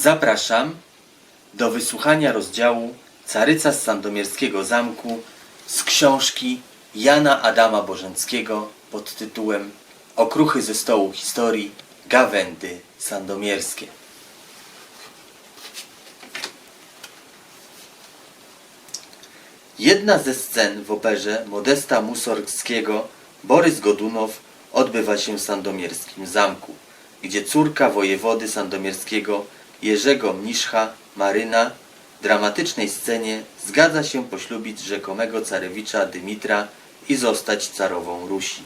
Zapraszam do wysłuchania rozdziału Caryca z Sandomierskiego Zamku z książki Jana Adama Bożenckiego pod tytułem Okruchy ze stołu historii Gawędy Sandomierskie. Jedna ze scen w operze Modesta Mussorgskiego Borys Godunow odbywa się w Sandomierskim Zamku, gdzie córka wojewody sandomierskiego Jerzego Mniszcha, Maryna, dramatycznej scenie zgadza się poślubić rzekomego carewicza Dymitra i zostać carową Rusi.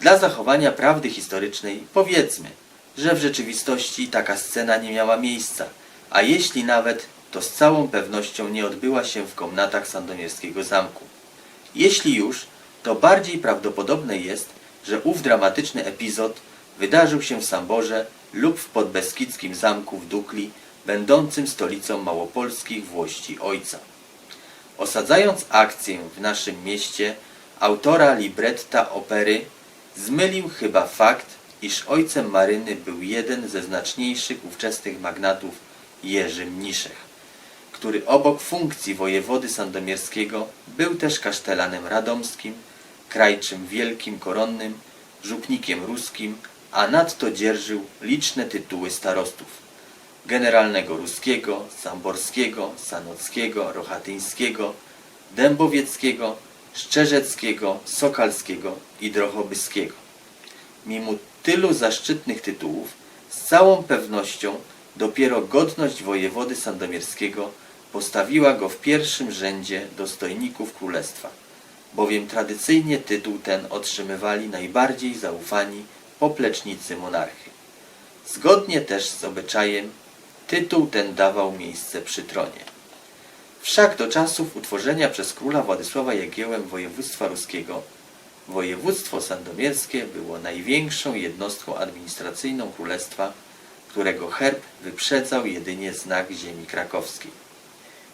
Dla zachowania prawdy historycznej powiedzmy, że w rzeczywistości taka scena nie miała miejsca, a jeśli nawet, to z całą pewnością nie odbyła się w komnatach sandomierskiego zamku. Jeśli już, to bardziej prawdopodobne jest, że ów dramatyczny epizod wydarzył się w Samborze lub w podbeskidzkim zamku w Dukli, będącym stolicą małopolskich włości ojca. Osadzając akcję w naszym mieście, autora libretta opery zmylił chyba fakt, iż ojcem Maryny był jeden ze znaczniejszych ówczesnych magnatów Jerzy Mniszech, który obok funkcji wojewody sandomierskiego był też kasztelanem radomskim, krajczym wielkim koronnym, żupnikiem ruskim, a nadto dzierżył liczne tytuły starostów generalnego ruskiego, samborskiego, sanockiego, rochatyńskiego, dębowieckiego, szczerzeckiego, sokalskiego i drochobyskiego. Mimo tylu zaszczytnych tytułów, z całą pewnością dopiero godność wojewody sandomierskiego postawiła go w pierwszym rzędzie dostojników królestwa, bowiem tradycyjnie tytuł ten otrzymywali najbardziej zaufani poplecznicy monarchy. Zgodnie też z obyczajem tytuł ten dawał miejsce przy tronie. Wszak do czasów utworzenia przez króla Władysława Jagiełę województwa ruskiego województwo sandomierskie było największą jednostką administracyjną królestwa, którego herb wyprzedzał jedynie znak ziemi krakowskiej.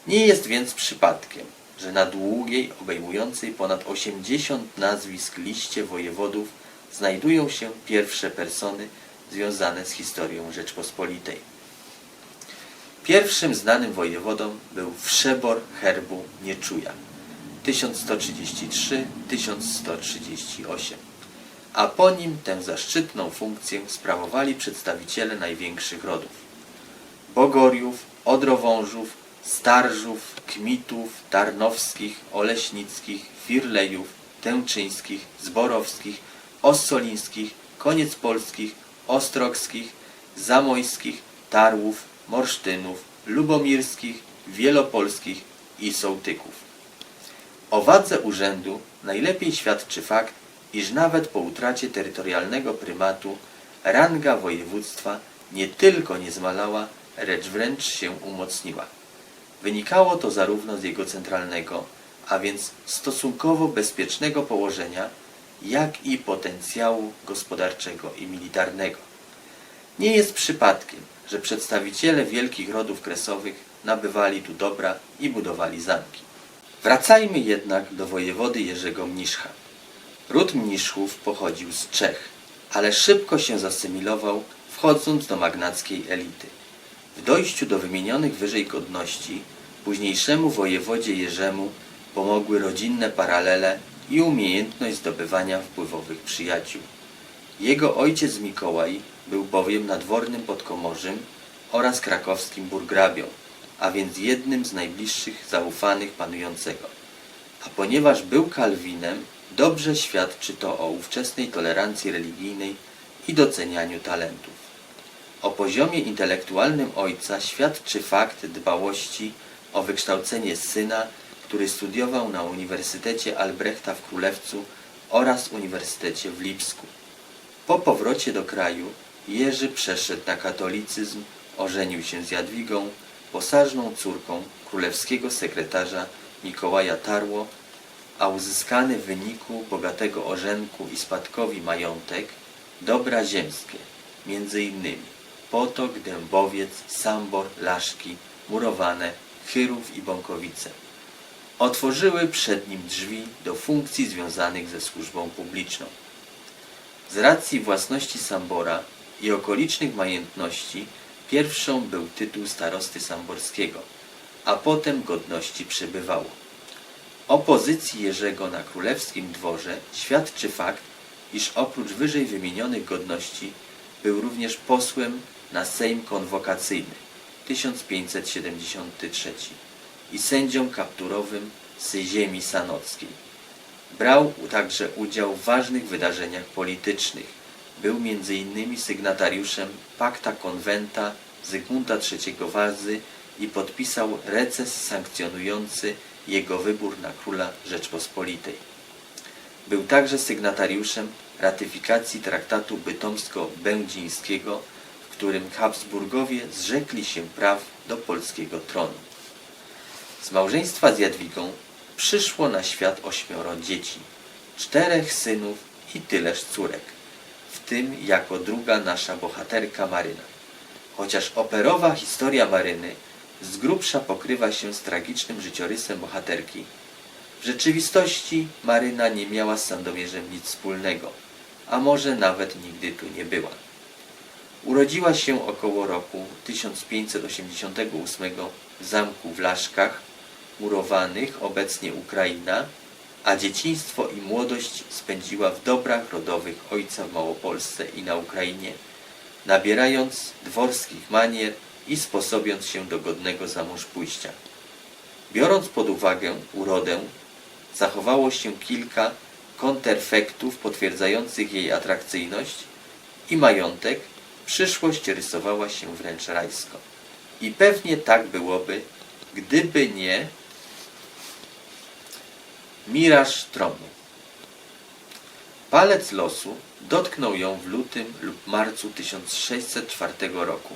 Nie jest więc przypadkiem, że na długiej, obejmującej ponad 80 nazwisk liście wojewodów znajdują się pierwsze persony związane z historią Rzeczpospolitej. Pierwszym znanym wojewodą był Wszebor herbu Nieczuja 1133-1138, a po nim tę zaszczytną funkcję sprawowali przedstawiciele największych rodów Bogoriów, Odrowążów, Starżów, Kmitów, Tarnowskich, Oleśnickich, Firlejów, Tęczyńskich, Zborowskich, Ossolińskich, Koniec Polskich, Ostrogskich, Zamojskich, Tarłów, Morsztynów, Lubomirskich, Wielopolskich i Sołtyków. O wadze urzędu najlepiej świadczy fakt, iż nawet po utracie terytorialnego prymatu ranga województwa nie tylko nie zmalała, lecz wręcz się umocniła. Wynikało to zarówno z jego centralnego, a więc stosunkowo bezpiecznego położenia, jak i potencjału gospodarczego i militarnego. Nie jest przypadkiem, że przedstawiciele wielkich rodów kresowych nabywali tu dobra i budowali zamki. Wracajmy jednak do wojewody Jerzego Mniszcha. Ród Mniszchów pochodził z Czech, ale szybko się zasymilował, wchodząc do magnackiej elity. W dojściu do wymienionych wyżej godności późniejszemu wojewodzie Jerzemu pomogły rodzinne paralele i umiejętność zdobywania wpływowych przyjaciół. Jego ojciec Mikołaj był bowiem nadwornym podkomorzym oraz krakowskim burgrabią, a więc jednym z najbliższych zaufanych panującego. A ponieważ był Kalwinem, dobrze świadczy to o ówczesnej tolerancji religijnej i docenianiu talentów. O poziomie intelektualnym ojca świadczy fakt dbałości o wykształcenie syna, który studiował na Uniwersytecie Albrechta w Królewcu oraz Uniwersytecie w Lipsku. Po powrocie do kraju Jerzy przeszedł na katolicyzm, ożenił się z Jadwigą, posażną córką królewskiego sekretarza Mikołaja Tarło, a uzyskany w wyniku bogatego orzenku i spadkowi majątek, dobra ziemskie, między innymi Potok, Dębowiec, Sambor, Laszki, Murowane, Chyrów i Bąkowice, otworzyły przed nim drzwi do funkcji związanych ze służbą publiczną. Z racji własności Sambora i okolicznych majątności pierwszą był tytuł starosty samborskiego, a potem godności przybywało. O pozycji Jerzego na królewskim dworze świadczy fakt, iż oprócz wyżej wymienionych godności był również posłem na Sejm Konwokacyjny 1573 i sędzią kapturowym z ziemi sanockiej. Brał także udział w ważnych wydarzeniach politycznych. Był m.in. sygnatariuszem Pakta Konwenta Zygmunta III Wazy i podpisał reces sankcjonujący jego wybór na króla Rzeczpospolitej. Był także sygnatariuszem ratyfikacji traktatu bytomsko-będzińskiego, w którym Habsburgowie zrzekli się praw do polskiego tronu. Z małżeństwa z Jadwigą przyszło na świat ośmioro dzieci, czterech synów i tyleż córek, w tym jako druga nasza bohaterka Maryna. Chociaż operowa historia Maryny z grubsza pokrywa się z tragicznym życiorysem bohaterki, w rzeczywistości Maryna nie miała z Sandomierzem nic wspólnego, a może nawet nigdy tu nie była. Urodziła się około roku 1588 w zamku w Laszkach, murowanych, obecnie Ukraina, a dzieciństwo i młodość spędziła w dobrach rodowych ojca w Małopolsce i na Ukrainie, nabierając dworskich manier i sposobiąc się do godnego zamąż pójścia. Biorąc pod uwagę urodę, zachowało się kilka konterfektów potwierdzających jej atrakcyjność i majątek, przyszłość rysowała się wręcz rajsko. I pewnie tak byłoby, gdyby nie miraż tronu. Palec losu dotknął ją w lutym lub marcu 1604 roku,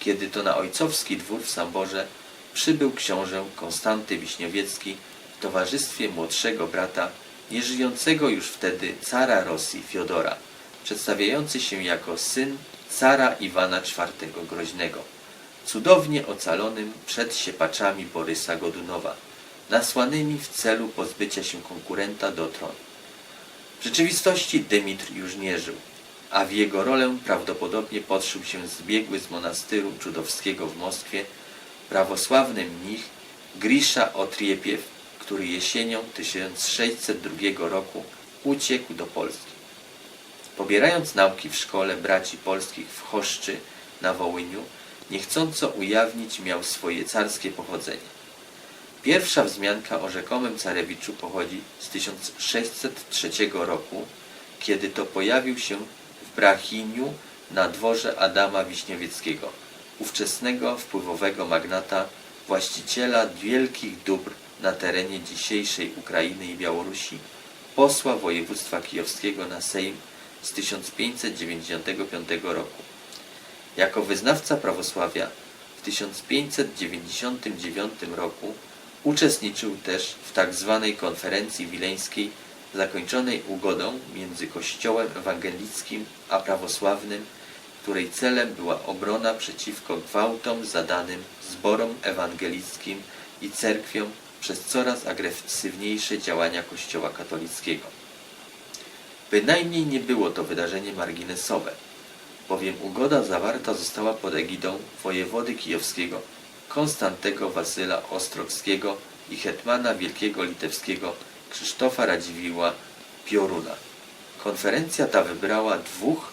kiedy to na ojcowski dwór w Samborze przybył książę Konstanty Wiśniowiecki w towarzystwie młodszego brata, nieżyjącego już wtedy cara Rosji Fiodora, przedstawiający się jako syn cara Iwana IV Groźnego, cudownie ocalonym przed siepaczami Borysa Godunowa, nasłanymi w celu pozbycia się konkurenta do tronu. W rzeczywistości Dymitr już nie żył, a w jego rolę prawdopodobnie podszył się zbiegły z monastyru czudowskiego w Moskwie prawosławny mnich Grisza Otriepiew, który jesienią 1602 roku uciekł do Polski. Pobierając nauki w szkole braci polskich w Choszczy na Wołyniu, niechcąco ujawnić miał swoje carskie pochodzenie. Pierwsza wzmianka o rzekomym carewiczu pochodzi z 1603 roku, kiedy to pojawił się w Brachiniu na dworze Adama Wiśniowieckiego, ówczesnego wpływowego magnata, właściciela wielkich dóbr na terenie dzisiejszej Ukrainy i Białorusi, posła województwa kijowskiego na Sejm z 1595 roku. Jako wyznawca prawosławia w 1599 roku uczestniczył też w tak zwanej konferencji wileńskiej zakończonej ugodą między Kościołem ewangelickim a prawosławnym, której celem była obrona przeciwko gwałtom zadanym zborom ewangelickim i cerkwiom przez coraz agresywniejsze działania Kościoła katolickiego. Bynajmniej nie było to wydarzenie marginesowe, bowiem ugoda zawarta została pod egidą wojewody kijowskiego Konstantego Wasyla Ostrogskiego i hetmana wielkiego litewskiego Krzysztofa Radziwiła Pioruna. Konferencja ta wybrała dwóch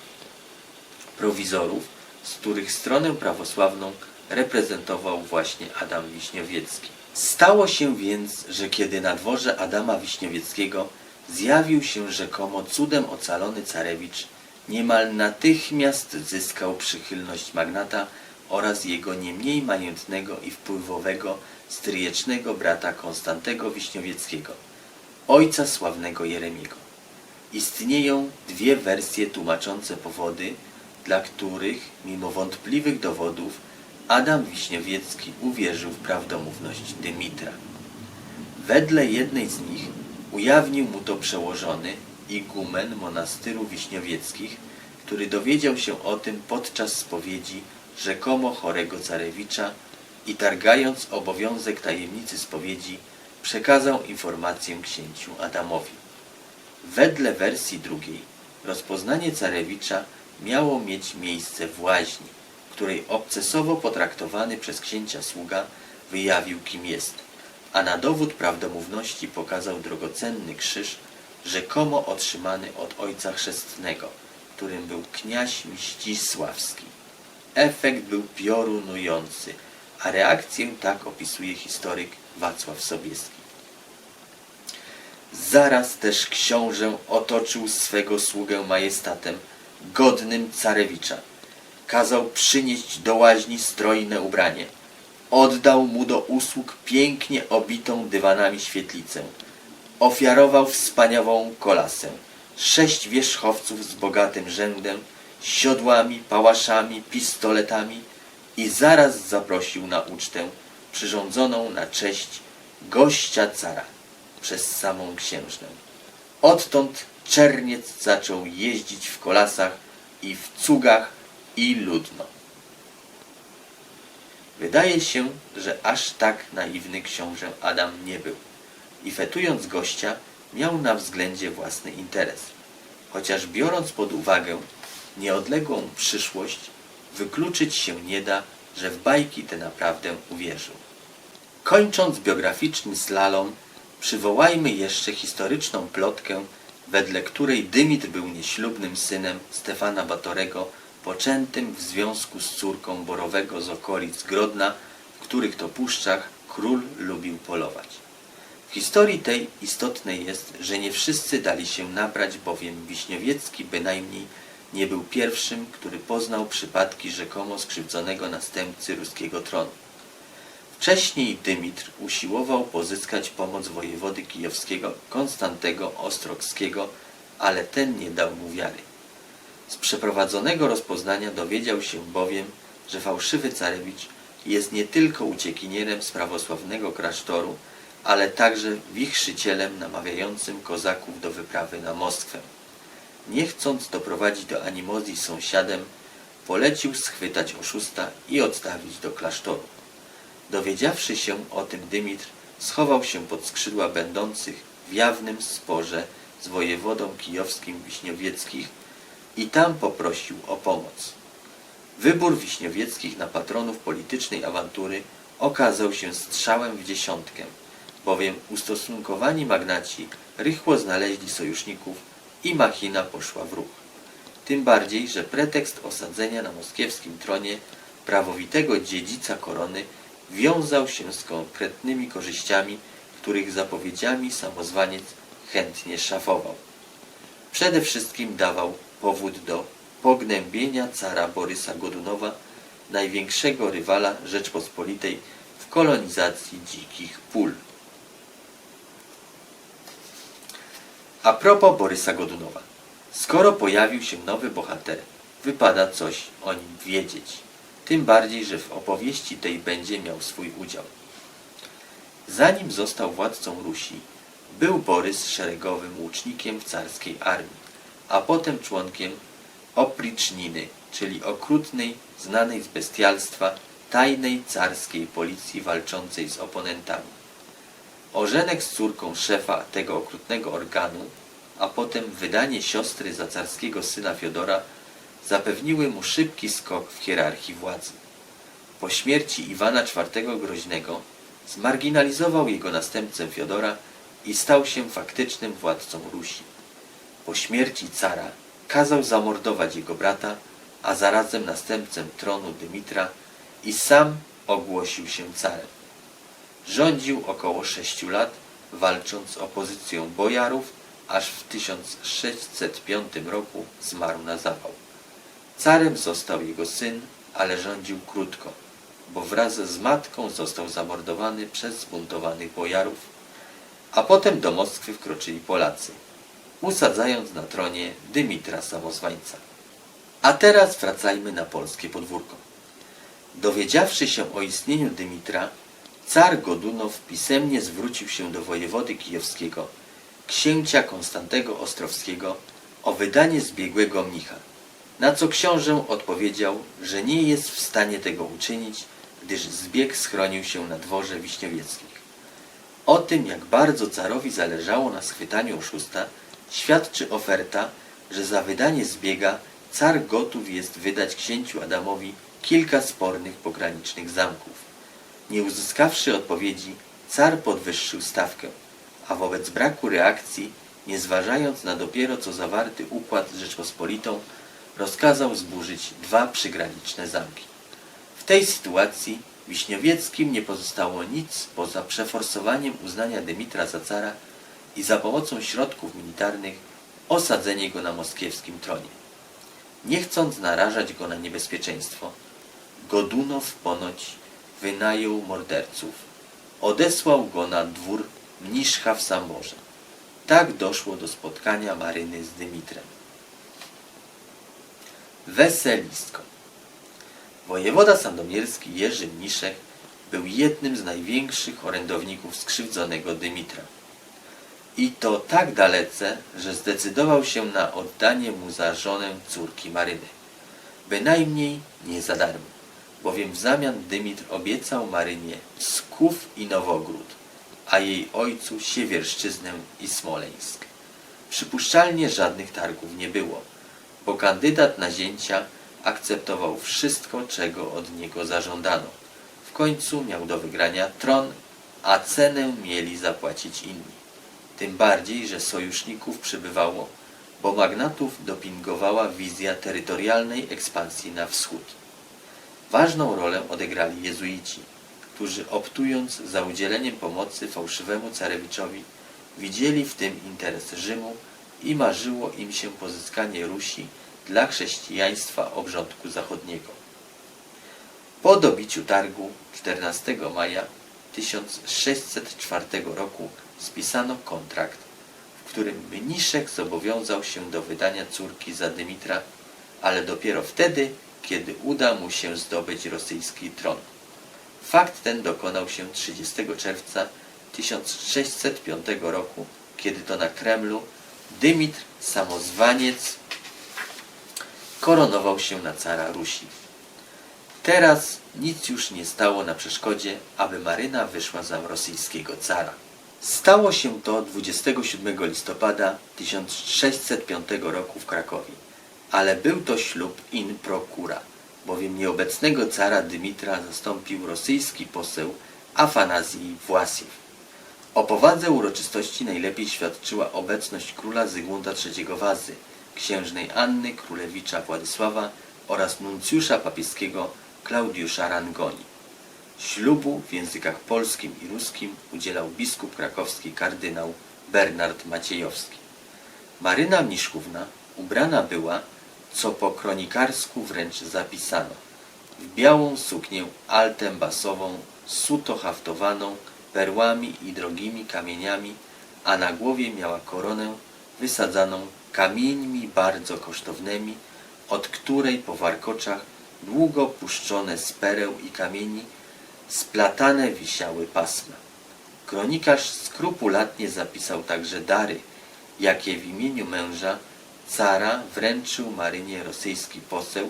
prowizorów, z których stronę prawosławną reprezentował właśnie Adam Wiśniowiecki. Stało się więc, że kiedy na dworze Adama Wiśniowieckiego zjawił się rzekomo cudem ocalony carewicz, niemal natychmiast zyskał przychylność magnata oraz jego nie mniej i wpływowego stryjecznego brata Konstantego Wiśniowieckiego, ojca sławnego Jeremiego. Istnieją dwie wersje tłumaczące powody, dla których, mimo wątpliwych dowodów, Adam Wiśniowiecki uwierzył w prawdomówność Dymitra. Wedle jednej z nich ujawnił mu to przełożony igumen monastyru wiśniowieckich, który dowiedział się o tym podczas spowiedzi rzekomo chorego carewicza i targając obowiązek tajemnicy spowiedzi, przekazał informację księciu Adamowi. Wedle wersji drugiej, rozpoznanie carewicza miało mieć miejsce w łaźni, której obcesowo potraktowany przez księcia sługa wyjawił kim jest, a na dowód prawdomówności pokazał drogocenny krzyż, rzekomo otrzymany od ojca chrzestnego, którym był kniaź Mścisławski. Efekt był piorunujący, a reakcję tak opisuje historyk Wacław Sobieski. Zaraz też książę otoczył swego sługę majestatem, godnym carewicza. Kazał przynieść do łaźni strojne ubranie. Oddał mu do usług pięknie obitą dywanami świetlicę. Ofiarował wspaniałą kolasę. Sześć wierzchowców z bogatym rzędem, siodłami, pałaszami, pistoletami i zaraz zaprosił na ucztę przyrządzoną na cześć gościa cara przez samą księżnę. Odtąd czerniec zaczął jeździć w kolasach i w cugach i ludno. Wydaje się, że aż tak naiwny książę Adam nie był i fetując gościa miał na względzie własny interes. Chociaż biorąc pod uwagę nieodległą przyszłość, wykluczyć się nie da, że w bajki te naprawdę uwierzył. Kończąc biograficzny slalom, przywołajmy jeszcze historyczną plotkę, wedle której Dymitr był nieślubnym synem Stefana Batorego, poczętym w związku z córką Borowego z okolic Grodna, w których to puszczach król lubił polować. W historii tej istotne jest, że nie wszyscy dali się nabrać, bowiem Wiśniowiecki bynajmniej nie był pierwszym, który poznał przypadki rzekomo skrzywdzonego następcy ruskiego tronu. Wcześniej Dymitr usiłował pozyskać pomoc wojewody kijowskiego Konstantego Ostrogskiego, ale ten nie dał mu wiary. Z przeprowadzonego rozpoznania dowiedział się bowiem, że fałszywy carewicz jest nie tylko uciekinierem z prawosławnego klasztoru, ale także wichrzycielem namawiającym kozaków do wyprawy na Moskwę. Nie chcąc doprowadzić do animozji z sąsiadem, polecił schwytać oszusta i odstawić do klasztoru. Dowiedziawszy się o tym Dymitr, schował się pod skrzydła będących w jawnym sporze z wojewodą kijowskim Wiśniowieckich i tam poprosił o pomoc. Wybór Wiśniowieckich na patronów politycznej awantury okazał się strzałem w dziesiątkę, bowiem ustosunkowani magnaci rychło znaleźli sojuszników i machina poszła w ruch. Tym bardziej, że pretekst osadzenia na moskiewskim tronie prawowitego dziedzica korony wiązał się z konkretnymi korzyściami, których zapowiedziami samozwaniec chętnie szafował. Przede wszystkim dawał powód do pognębienia cara Borysa Godunowa, największego rywala Rzeczpospolitej w kolonizacji dzikich pól. A propos Borysa Godunowa. Skoro pojawił się nowy bohater, wypada coś o nim wiedzieć. Tym bardziej, że w opowieści tej będzie miał swój udział. Zanim został władcą Rusi, był Borys szeregowym łucznikiem w carskiej armii, a potem członkiem opliczniny, czyli okrutnej, znanej z bestialstwa, tajnej carskiej policji walczącej z oponentami. Ożenek z córką szefa tego okrutnego organu, a potem wydanie siostry za carskiego syna Fiodora zapewniły mu szybki skok w hierarchii władzy. Po śmierci Iwana IV Groźnego zmarginalizował jego następcę Fiodora i stał się faktycznym władcą Rusi. Po śmierci cara kazał zamordować jego brata, a zarazem następcę tronu Dymitra i sam ogłosił się carem. Rządził około sześciu lat, walcząc z opozycją bojarów, aż w 1605 roku zmarł na zawał. Carem został jego syn, ale rządził krótko, bo wraz z matką został zamordowany przez zbuntowanych bojarów, a potem do Moskwy wkroczyli Polacy, usadzając na tronie Dymitra Samozwańca. A teraz wracajmy na polskie podwórko. Dowiedziawszy się o istnieniu Dymitra, car Godunow pisemnie zwrócił się do wojewody kijowskiego, księcia Konstantego Ostrowskiego, o wydanie zbiegłego mnicha, na co książę odpowiedział, że nie jest w stanie tego uczynić, gdyż zbieg schronił się na dworze wiśniowieckich. O tym, jak bardzo carowi zależało na schwytaniu oszusta, świadczy oferta, że za wydanie zbiega car gotów jest wydać księciu Adamowi kilka spornych pogranicznych zamków. Nie uzyskawszy odpowiedzi, car podwyższył stawkę, a wobec braku reakcji, nie zważając na dopiero co zawarty układ z Rzeczpospolitą, rozkazał zburzyć dwa przygraniczne zamki. W tej sytuacji Wiśniowieckim nie pozostało nic poza przeforsowaniem uznania Dymitra za cara i za pomocą środków militarnych osadzenie go na moskiewskim tronie. Nie chcąc narażać go na niebezpieczeństwo, Godunow ponoć wynajął morderców. Odesłał go na dwór Mniszcha w Samborze. Tak doszło do spotkania Maryny z Dymitrem. Weselistko Wojewoda sandomierski Jerzy Mniszek był jednym z największych orędowników skrzywdzonego Dymitra. I to tak dalece, że zdecydował się na oddanie mu za żonę córki Maryny. Bynajmniej nie za darmo, bowiem w zamian Dymitr obiecał Marynie Sków i Nowogród, a jej ojcu Siewierszczyznę i Smoleńsk. Przypuszczalnie żadnych targów nie było, bo kandydat na zięcia akceptował wszystko, czego od niego zażądano. W końcu miał do wygrania tron, a cenę mieli zapłacić inni. Tym bardziej, że sojuszników przybywało, bo magnatów dopingowała wizja terytorialnej ekspansji na wschód. Ważną rolę odegrali jezuici, którzy optując za udzieleniem pomocy fałszywemu carewiczowi, widzieli w tym interes Rzymu i marzyło im się pozyskanie Rusi dla chrześcijaństwa obrządku zachodniego. Po dobiciu targu 14 maja 1604 roku spisano kontrakt, w którym Mniszek zobowiązał się do wydania córki za Dymitra, ale dopiero wtedy, kiedy uda mu się zdobyć rosyjski tron. Fakt ten dokonał się 30 czerwca 1605 roku, kiedy to na Kremlu Dymitr Samozwaniec koronował się na cara Rusi. Teraz nic już nie stało na przeszkodzie, aby Maryna wyszła za rosyjskiego cara. Stało się to 27 listopada 1605 roku w Krakowie, ale był to ślub in procura, bowiem nieobecnego cara Dymitra zastąpił rosyjski poseł Afanazji Własiew. O powadze uroczystości najlepiej świadczyła obecność króla Zygmunta III Wazy, księżnej Anny Królewicza Władysława oraz nuncjusza papieskiego Klaudiusza Rangoni. Ślubu w językach polskim i ruskim udzielał biskup krakowski kardynał Bernard Maciejowski. Maryna Mniszkówna ubrana była, co po kronikarsku wręcz zapisano, w białą suknię altembasową, suto haftowaną, perłami i drogimi kamieniami, a na głowie miała koronę wysadzaną kamieńmi bardzo kosztownymi, od której po warkoczach długo puszczone z pereł i kamieni splatane wisiały pasma. Kronikarz skrupulatnie zapisał także dary, jakie w imieniu męża cara wręczył Marynie rosyjski poseł,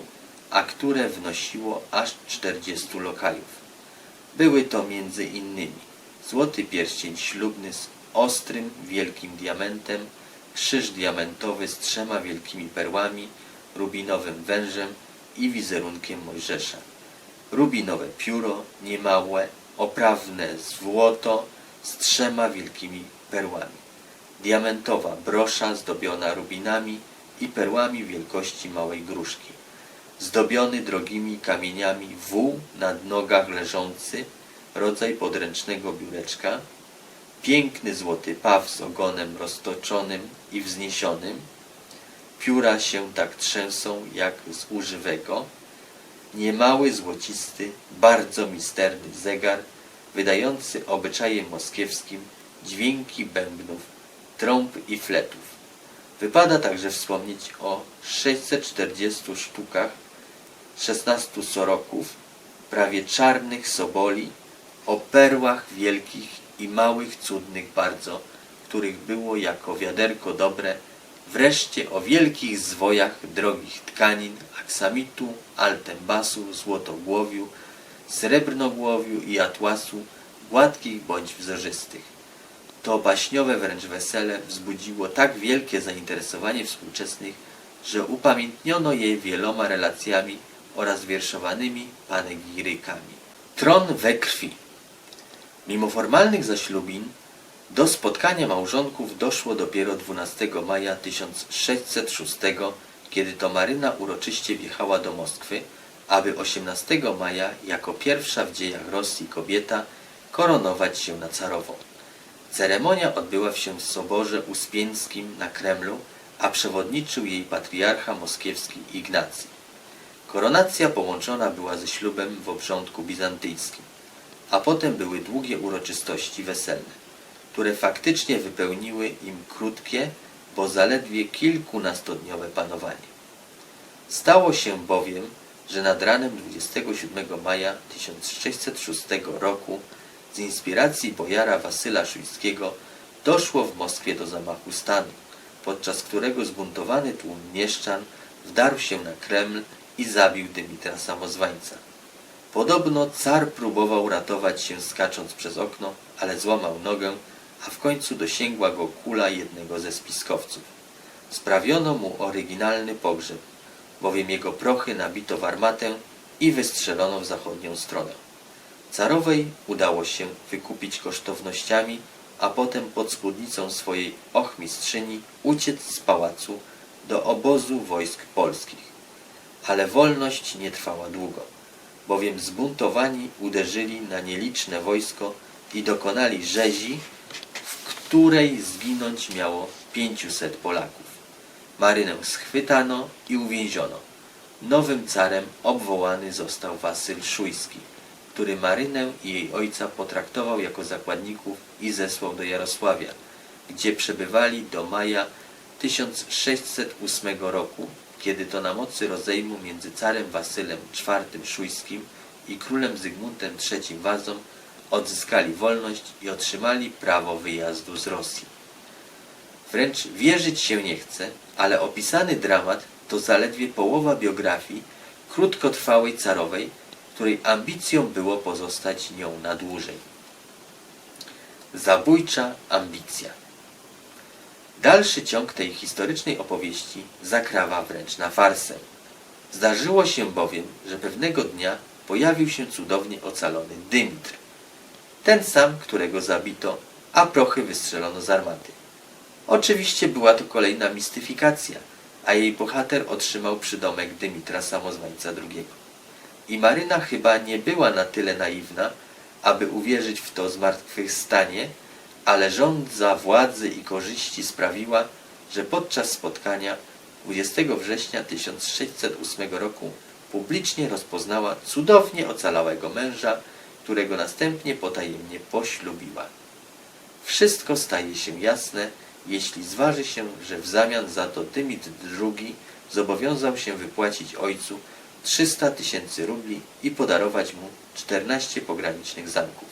a które wnosiło aż 40 lokajów. Były to między innymi złoty pierścień ślubny z ostrym, wielkim diamentem, krzyż diamentowy z trzema wielkimi perłami, rubinowym wężem i wizerunkiem Mojżesza. Rubinowe pióro, niemałe, oprawne złoto z trzema wielkimi perłami. Diamentowa brosza zdobiona rubinami i perłami wielkości małej gruszki. Zdobiony drogimi kamieniami wół na nogach leżący, rodzaj podręcznego biureczka, piękny złoty paw z ogonem roztoczonym i wzniesionym, pióra się tak trzęsą jak z używego, niemały złocisty, bardzo misterny zegar, wydający obyczajem moskiewskim dźwięki bębnów, trąb i fletów. Wypada także wspomnieć o 640 sztukach, 16 soroków, prawie czarnych soboli, o perłach wielkich i małych, cudnych bardzo, których było jako wiaderko dobre, wreszcie o wielkich zwojach drogich tkanin, aksamitu, altembasu, złotogłowiu, srebrnogłowiu i atłasu, gładkich bądź wzorzystych. To baśniowe wręcz wesele wzbudziło tak wielkie zainteresowanie współczesnych, że upamiętniono je wieloma relacjami oraz wierszowanymi panegirykami. Tron we krwi. Mimo formalnych zaślubin, do spotkania małżonków doszło dopiero 12 maja 1606, kiedy to Maryna uroczyście wjechała do Moskwy, aby 18 maja jako pierwsza w dziejach Rosji kobieta koronować się na carową. Ceremonia odbyła się w Soborze Uspieńskim na Kremlu, a przewodniczył jej patriarcha moskiewski Ignacy. Koronacja połączona była ze ślubem w obrządku bizantyjskim, a potem były długie uroczystości weselne, które faktycznie wypełniły im krótkie, bo zaledwie kilkunastodniowe panowanie. Stało się bowiem, że nad ranem 27 maja 1606 roku z inspiracji bojara Wasyla Szujskiego doszło w Moskwie do zamachu stanu, podczas którego zbuntowany tłum mieszczan wdarł się na Kreml i zabił Dymitra Samozwańca. Podobno car próbował ratować się skacząc przez okno, ale złamał nogę, a w końcu dosięgła go kula jednego ze spiskowców. Sprawiono mu oryginalny pogrzeb, bowiem jego prochy nabito w armatę i wystrzelono w zachodnią stronę. Carowej udało się wykupić kosztownościami, a potem pod spódnicą swojej ochmistrzyni uciec z pałacu do obozu wojsk polskich. Ale wolność nie trwała długo, bowiem zbuntowani uderzyli na nieliczne wojsko i dokonali rzezi, w której zginąć miało 500 Polaków. Marynę schwytano i uwięziono. Nowym carem obwołany został Wasyl Szujski, który Marynę i jej ojca potraktował jako zakładników i zesłał do Jarosławia, gdzie przebywali do maja 1608 roku, kiedy to na mocy rozejmu między carem Wasylem IV Szujskim i królem Zygmuntem III Wazą odzyskali wolność i otrzymali prawo wyjazdu z Rosji. Wręcz wierzyć się nie chce, ale opisany dramat to zaledwie połowa biografii krótkotrwałej carowej, której ambicją było pozostać nią na dłużej. Zabójcza ambicja. Dalszy ciąg tej historycznej opowieści zakrawa wręcz na farsę. Zdarzyło się bowiem, że pewnego dnia pojawił się cudownie ocalony Dymitr. Ten sam, którego zabito, a prochy wystrzelono z armaty. Oczywiście była to kolejna mistyfikacja, a jej bohater otrzymał przydomek Dymitra Samozwańca II. I Maryna chyba nie była na tyle naiwna, aby uwierzyć w to zmartwychwstanie, ale rządza władzy i korzyści sprawiła, że podczas spotkania 20 września 1608 roku publicznie rozpoznała cudownie ocalałego męża, którego następnie potajemnie poślubiła. Wszystko staje się jasne, jeśli zważy się, że w zamian za to Dymit II zobowiązał się wypłacić ojcu 300 tysięcy rubli i podarować mu 14 pogranicznych zamków.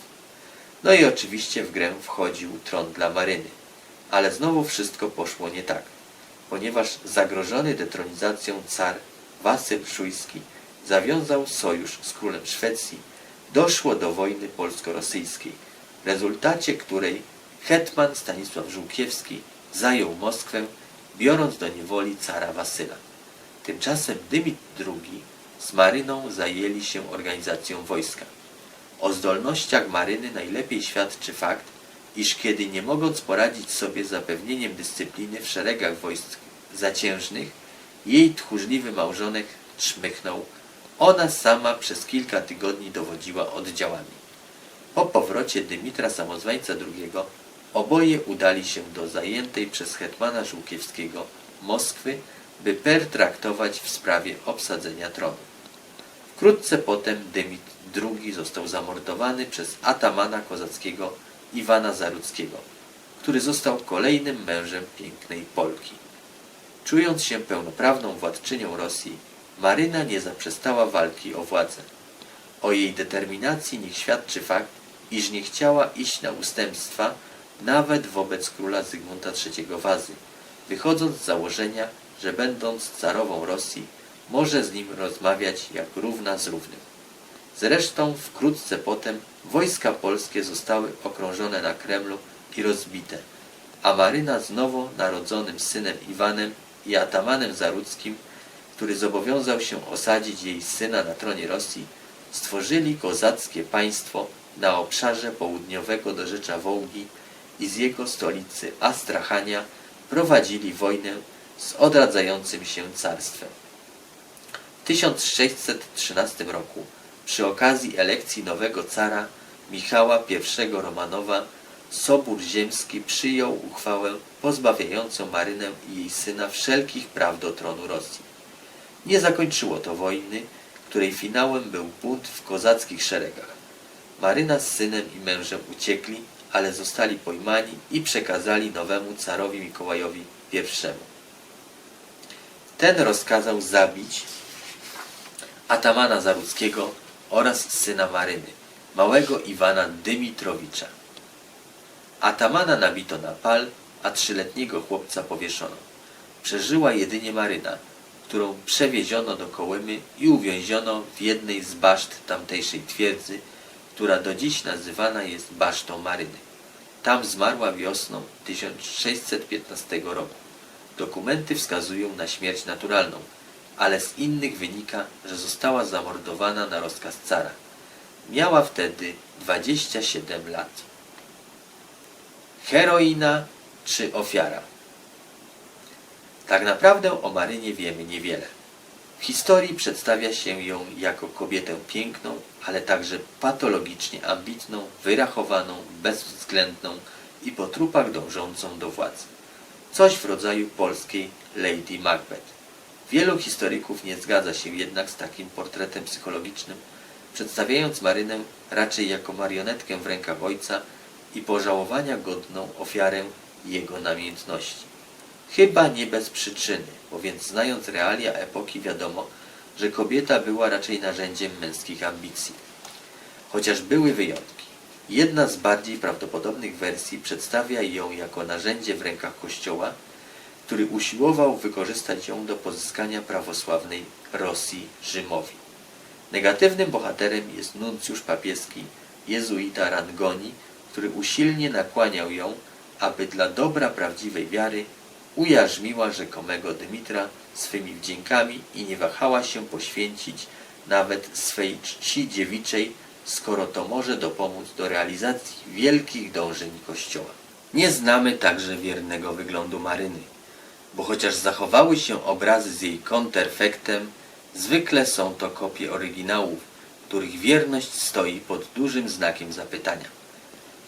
No i oczywiście w grę wchodził tron dla Maryny. Ale znowu wszystko poszło nie tak, ponieważ zagrożony detronizacją car Wasyl Szujski zawiązał sojusz z królem Szwecji, doszło do wojny polsko-rosyjskiej, w rezultacie której hetman Stanisław Żółkiewski zajął Moskwę, biorąc do niewoli cara Wasyla. Tymczasem Dymit II z Maryną zajęli się organizacją wojska. O zdolnościach Maryny najlepiej świadczy fakt, iż kiedy nie mogąc poradzić sobie z zapewnieniem dyscypliny w szeregach wojsk zaciężnych, jej tchórzliwy małżonek czmychnął, ona sama przez kilka tygodni dowodziła oddziałami. Po powrocie Dymitra Samozwańca II oboje udali się do zajętej przez hetmana Żółkiewskiego Moskwy, by pertraktować w sprawie obsadzenia tronu. Wkrótce potem Dymit II został zamordowany przez atamana kozackiego Iwana Zarudzkiego, który został kolejnym mężem pięknej Polki. Czując się pełnoprawną władczynią Rosji, Maryna nie zaprzestała walki o władzę. O jej determinacji niech świadczy fakt, iż nie chciała iść na ustępstwa nawet wobec króla Zygmunta III Wazy, wychodząc z założenia, że będąc carową Rosji, może z nim rozmawiać jak równa z równym. Zresztą wkrótce potem wojska polskie zostały okrążone na Kremlu i rozbite, a Maryna z nowo narodzonym synem Iwanem i atamanem zarudzkim, który zobowiązał się osadzić jej syna na tronie Rosji, stworzyli kozackie państwo na obszarze południowego dorzecza Wołgi i z jego stolicy Astrachania prowadzili wojnę z odradzającym się carstwem. W 1613 roku przy okazji elekcji nowego cara Michała I Romanowa Sobór Ziemski przyjął uchwałę pozbawiającą Marynę i jej syna wszelkich praw do tronu Rosji. Nie zakończyło to wojny, której finałem był bunt w kozackich szeregach. Maryna z synem i mężem uciekli, ale zostali pojmani i przekazali nowemu carowi Mikołajowi I. Ten rozkazał zabić atamana Zarudzkiego oraz syna Maryny, małego Iwana Dymitrowicza. Atamana nabito na pal, a trzyletniego chłopca powieszono. Przeżyła jedynie Maryna, którą przewieziono do Kołymy i uwięziono w jednej z baszt tamtejszej twierdzy, która do dziś nazywana jest Basztą Maryny. Tam zmarła wiosną 1615 roku. Dokumenty wskazują na śmierć naturalną, ale z innych wynika, że została zamordowana na rozkaz cara. Miała wtedy 27 lat. Heroina czy ofiara? Tak naprawdę o Marynie wiemy niewiele. W historii przedstawia się ją jako kobietę piękną, ale także patologicznie ambitną, wyrachowaną, bezwzględną i po trupach dążącą do władzy. Coś w rodzaju polskiej Lady Macbeth. Wielu historyków nie zgadza się jednak z takim portretem psychologicznym, przedstawiając Marynę raczej jako marionetkę w rękach ojca i pożałowania godną ofiarę jego namiętności. Chyba nie bez przyczyny, bo więc znając realia epoki wiadomo, że kobieta była raczej narzędziem męskich ambicji. Chociaż były wyjątki. Jedna z bardziej prawdopodobnych wersji przedstawia ją jako narzędzie w rękach Kościoła, który usiłował wykorzystać ją do pozyskania prawosławnej Rosji Rzymowi. Negatywnym bohaterem jest nuncjusz papieski jezuita Rangoni, który usilnie nakłaniał ją, aby dla dobra prawdziwej wiary ujarzmiła rzekomego Dymitra swymi wdziękami i nie wahała się poświęcić nawet swej czci dziewiczej, skoro to może dopomóc do realizacji wielkich dążeń Kościoła. Nie znamy także wiernego wyglądu Maryny, bo chociaż zachowały się obrazy z jej konterfektem, zwykle są to kopie oryginałów, których wierność stoi pod dużym znakiem zapytania.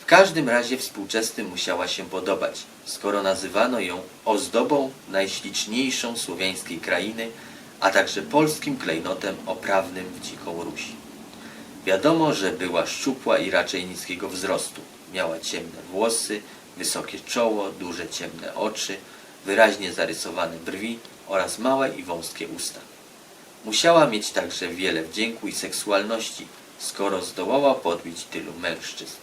W każdym razie współczesnym musiała się podobać, skoro nazywano ją ozdobą najśliczniejszą słowiańskiej krainy, a także polskim klejnotem oprawnym w dziką Ruś. Wiadomo, że była szczupła i raczej niskiego wzrostu. Miała ciemne włosy, wysokie czoło, duże ciemne oczy, wyraźnie zarysowane brwi oraz małe i wąskie usta. Musiała mieć także wiele wdzięku i seksualności, skoro zdołała podbić tylu mężczyzn.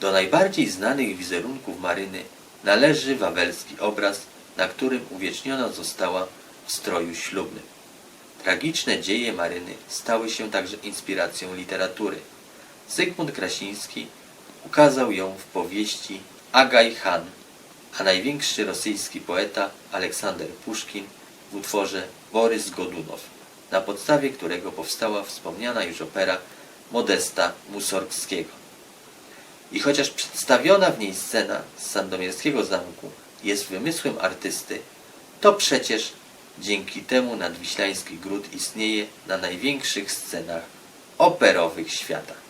Do najbardziej znanych wizerunków Maryny należy wawelski obraz, na którym uwieczniona została w stroju ślubnym. Tragiczne dzieje Maryny stały się także inspiracją literatury. Zygmunt Krasiński ukazał ją w powieści Agaj Han, a największy rosyjski poeta Aleksander Puszkin w utworze Borys Godunow, na podstawie którego powstała wspomniana już opera Modesta Musorgskiego. I chociaż przedstawiona w niej scena z sandomierskiego zamku jest wymysłem artysty, to przecież dzięki temu nadwiślański gród istnieje na największych scenach operowych świata.